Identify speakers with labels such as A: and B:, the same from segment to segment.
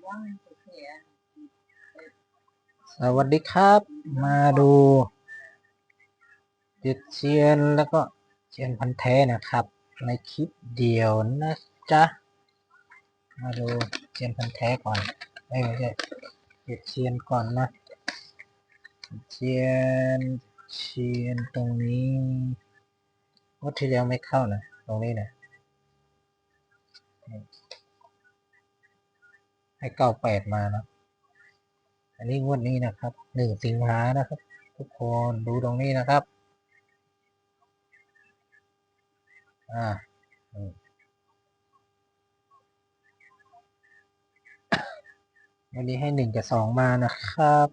A: สวัสดีครับ มาดูติดเชียนแล้วก็เชียนพันแท้นะครับ ในคลิปเดียวนะจ๊ะ มาดูเชียนพันแท้ก่อนไม่ใช่ติดเชียนก่อนนะเชียนเชียนตรงนี้งวดที่แล้วไม่เข้านะตรงนี้นะ ให้เก้าแปดมานะ อันนี้งวดนี้นะครับหนึ่งสิงหานะครับ ทุกคนดูตรงนี้นะครับ อ่าวันนี้ให้หนึ่งกับสองมานะครับ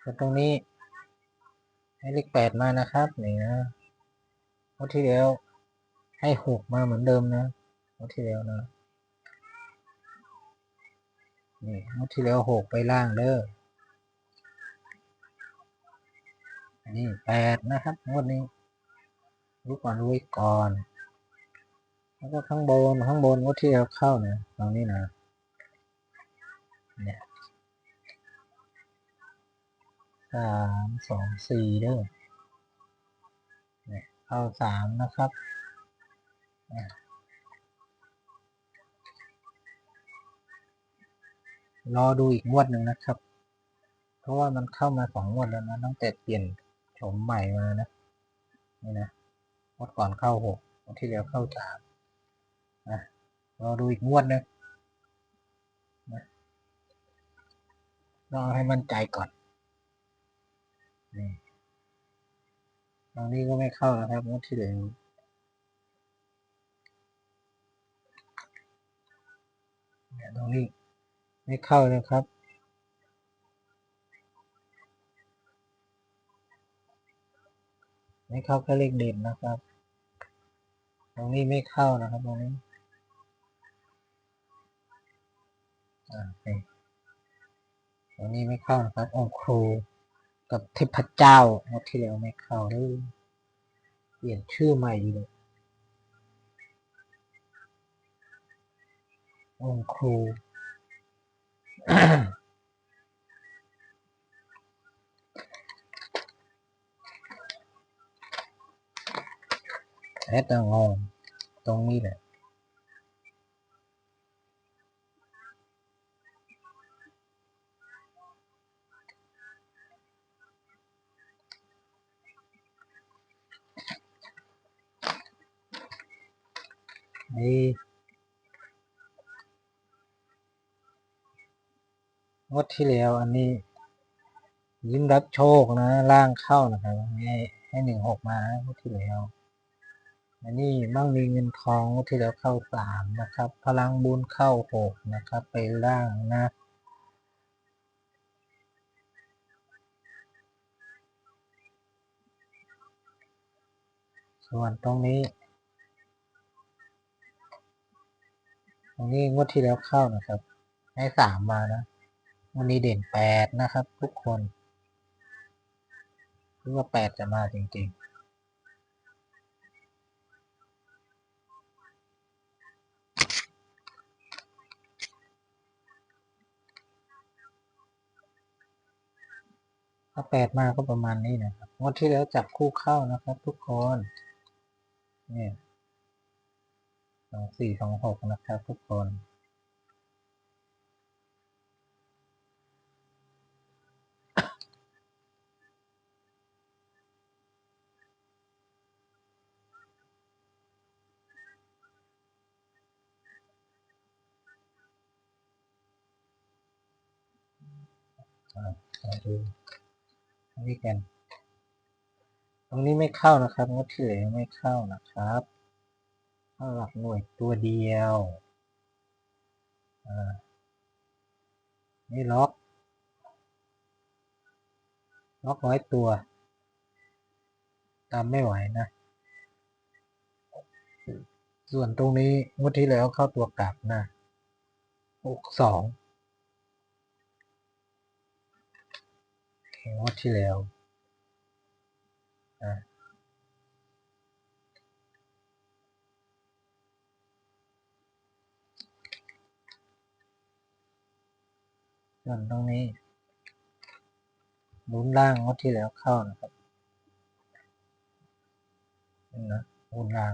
A: แล้วตรงนี้ ให้เลขแปดมานะครับนี่นะงวดที่แล้วให้หกมาเหมือนเดิมนะงวดที่แล้วนะ นี่งวดที่แล้วหกไปล่างเด้อนนี้แปดนะครับงวดนี้รู้ก่อนรู้ก่อน แล้วก็ข้างบนข้างบนงวดที่แล้วเข้าเนี่ยตรงนี้นะเนี่ยสามสองสี่เด้อเนี่ยเข้าสามนะครับ รอดูอีกงวดหนึ่งนะครับ เพราะว่ามันเข้ามาสองงวดแล้วนะตั้งแต่เปลี่ยนโฉมใหม่มานะนี่นะงวดก่อนเข้าหกงวดที่แล้วเข้าสามนะรอดูอีกงวดหนึงนะรอให้มั่นใจก่อนนี่ตรงนี้ก็ไม่เข้านะครับงวดที่แล้วเนี่ยตรงนี้ ไม่เข้านะครับ ไม่เข้าแค่เลขเด่นนะครับ ตรงนี้ไม่เข้านะครับตรงนี้อ่าตรงนี้ไม่เข้านะครับองค์ครูกับเทพเจ้างวดที่แล้วไม่เข้าเลยเปลี่ยนชื่อใหม่เลยองค์ครู แอดงงตรงนี้แหละ นี่ งวดที่แล้วอันนี้ ยิ้มรับโชคนะล่างเข้านะครับให้ให้หนึ่งหกมางวดที่แล้ว อันนี้มั่งมีเงินทองงวดที่แล้วเข้าสามนะครับ พลังบุญเข้าหกนะครับ ไปล่างนะส่วนตรงนี้ ตรงนี้งวดที่แล้วเข้านะครับ ให้สามมานะ วันนี้เด่นแปดนะครับ ทุกคนคิดว่าแปดจะมาจริงๆถ้าแปดมาก็ประมาณนี้นะครับงวดที่แล้วจับคู่เข้านะครับ ทุกคนเนี่ยสองสี่สองหกนะครับ ทุกคน อ่า มาดูอันนี้กัน ตรงนี้ไม่เข้านะครับงวดที่เหลือไม่เข้านะครับเข้าหลักหน่วยตัวเดียวอ่านี่ล็อก ล็อกร้อยตัว ตามไม่ไหวนะ ส่วนตรงนี้งวดที่แล้วเข้าตัวกลับนะหกสอง งวดที่แล้วนะส่นตรงนี้ลุ้นล่างงวดที่แล้วเข้านะครับนะลุ้นล่าง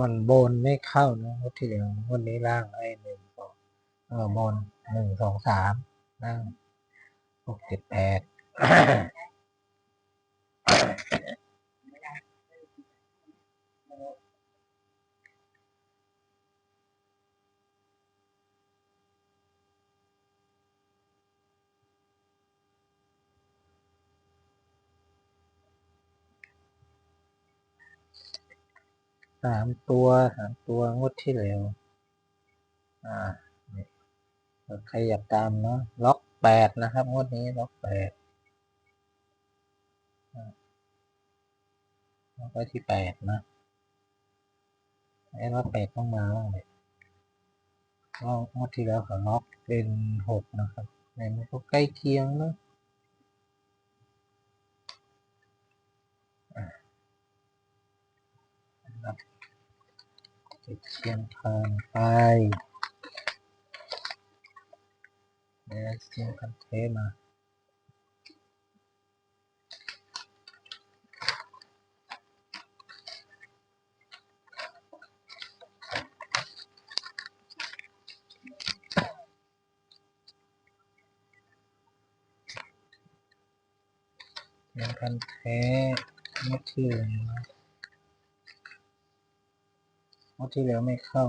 A: วันบนไม่เข้านะที่แล้ววันนี้ล่างไอ้หนึ่งสองเออบนหนึ่งสองสามล่างหกเจ็ดแปด สามตัวสามตัวงวดที่แล้วอ่าใครอยากตามเนาะล็อกแปดนะครับงวดนี้ล็อกแปดล็อกไว้ที่แปดนะไอ้ล็อกแปดต้องมาบ้างเลยก็งวดที่แล้วเขาล็อกเป็นหกนะครับในมันก็ใกล้เคียงเนะอะนะครับ ติดเชียงคานไปเดี๋ยวเชียงคันเทมาเชียงคันเทเมื่อที่แล้วนะ เมื่อที่แล้วไม่เข้า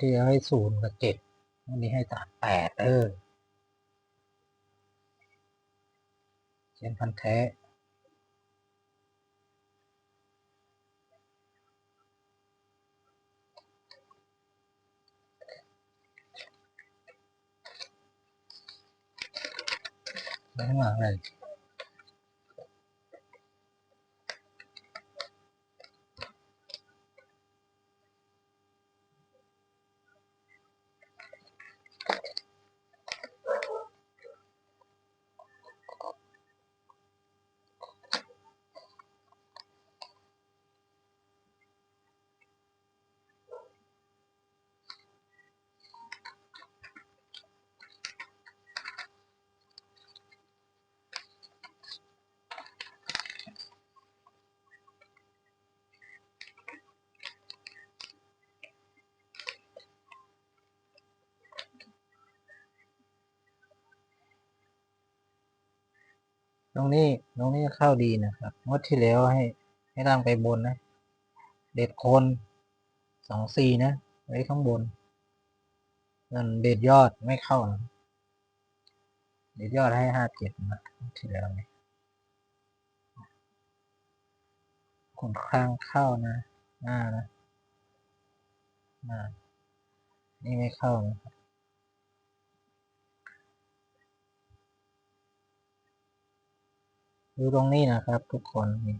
A: ที่แล้วให้ศูนย์กับเจ็ดวันนี้ให้สามแปดเออเชียงพันแท้ ไปข้างหลังเลย รงนี้ตรงนี้เข้าดีนะครับงวดที่แล้วให้ให้ล่างไปบนนะ เด็ดโคนสองสี่นะ ไว้ข้างบนนั่นเด็ดยอดไม่เข้านะเด็ดยอดให้ห้าเจ็ดนะงวดที่แล้วนี่ค่นข้างเข้านะหน้านะหน้านี่ไม่เข้านะครับ ดูตรงนี้นะครับทุกคนนี่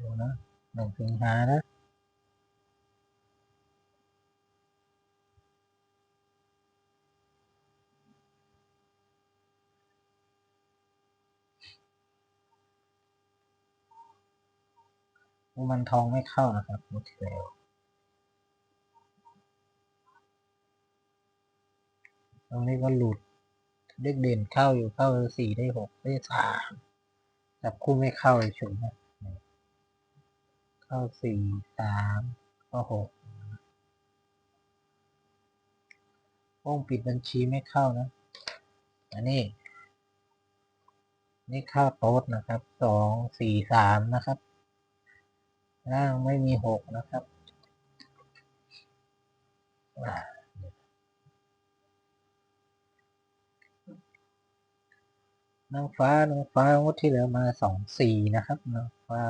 A: ดูนะหนึ่งสิงหานะอุมันทองไม่เข้านะครับหมดที่แล้วตรงนี้ก็หลุด เลขเด่นเข้าอยู่เข้าสี่ได้หกได้สามจับคู่ไม่เข้าเลยฉุนนะเข้าสี่สามก็หกวงปิดบัญชีไม่เข้านะ อันนี้ นี่เข้าโต๊ดนะครับ สองสี่สามนะครับ ล่างไม่มีหกนะครับอ่า นางฟ้านางฟ้างวดที่แล้วมาสองสี่นะครับนางฟ้า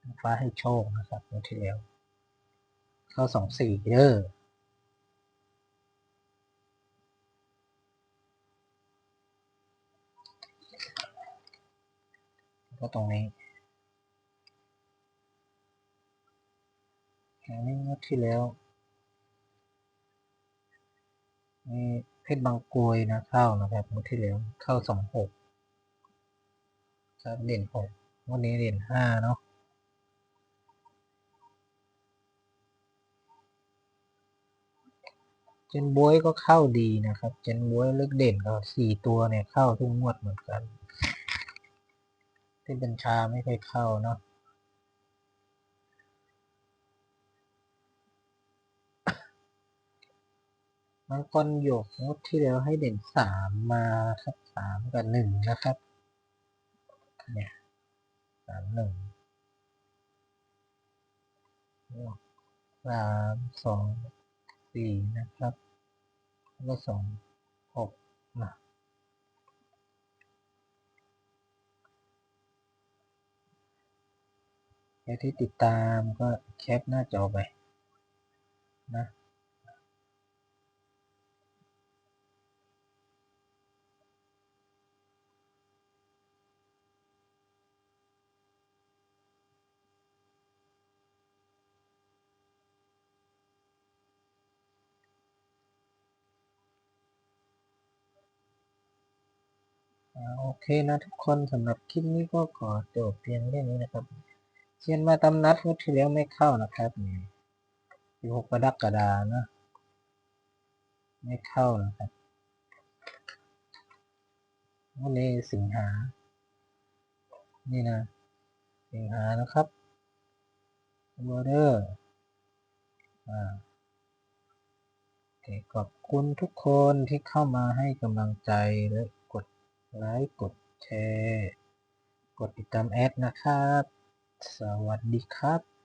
A: นางฟ้าให้โชคนะครับงวดที่แล้วเข้าสองสี่เด้อก็ตรงนี้อันนี้งวดที่แล้วนี่ เพชรบางกรวยนะเข้านะครับงวดที่แล้วเข้าสองหกครับเด่นหกวันนี้เด่นห้าเนาะเจนบวยก็เข้าดีนะครับ เจนบวยเลือกเด่นก็สี่ตัวเนี่ยเข้าทุกงวดเหมือนกัน ที่บัญชาไม่เคยเข้าเนาะ มังกรหยกงดที่แล้วให้เด่นสามมาครับสามกับหนึ่งนะครับ เนี่ยสามหนึ่งสามสองสี่นะครับ แล้วก็สองหกนะใครที่ติดตามก็แคปหน้าจอไปนะ เคนะทุกคนสำหรับคลิปนี้ก็ขอจบเพียงแค่นี้นะครับเชียนมาตำนัดงวดที่แล้วไม่เข้านะครับนี่ที่หกกระดักกระดานะ ไม่เข้านะครับวันนี้สิงหา นี่นะ สิงหานะครับวอเดอร์อ่าขอบคุณทุกคนที่เข้ามาให้กำลังใจและ ไลค์กดแชร์ กดติดตามแอดนะครับ สวัสดีครับ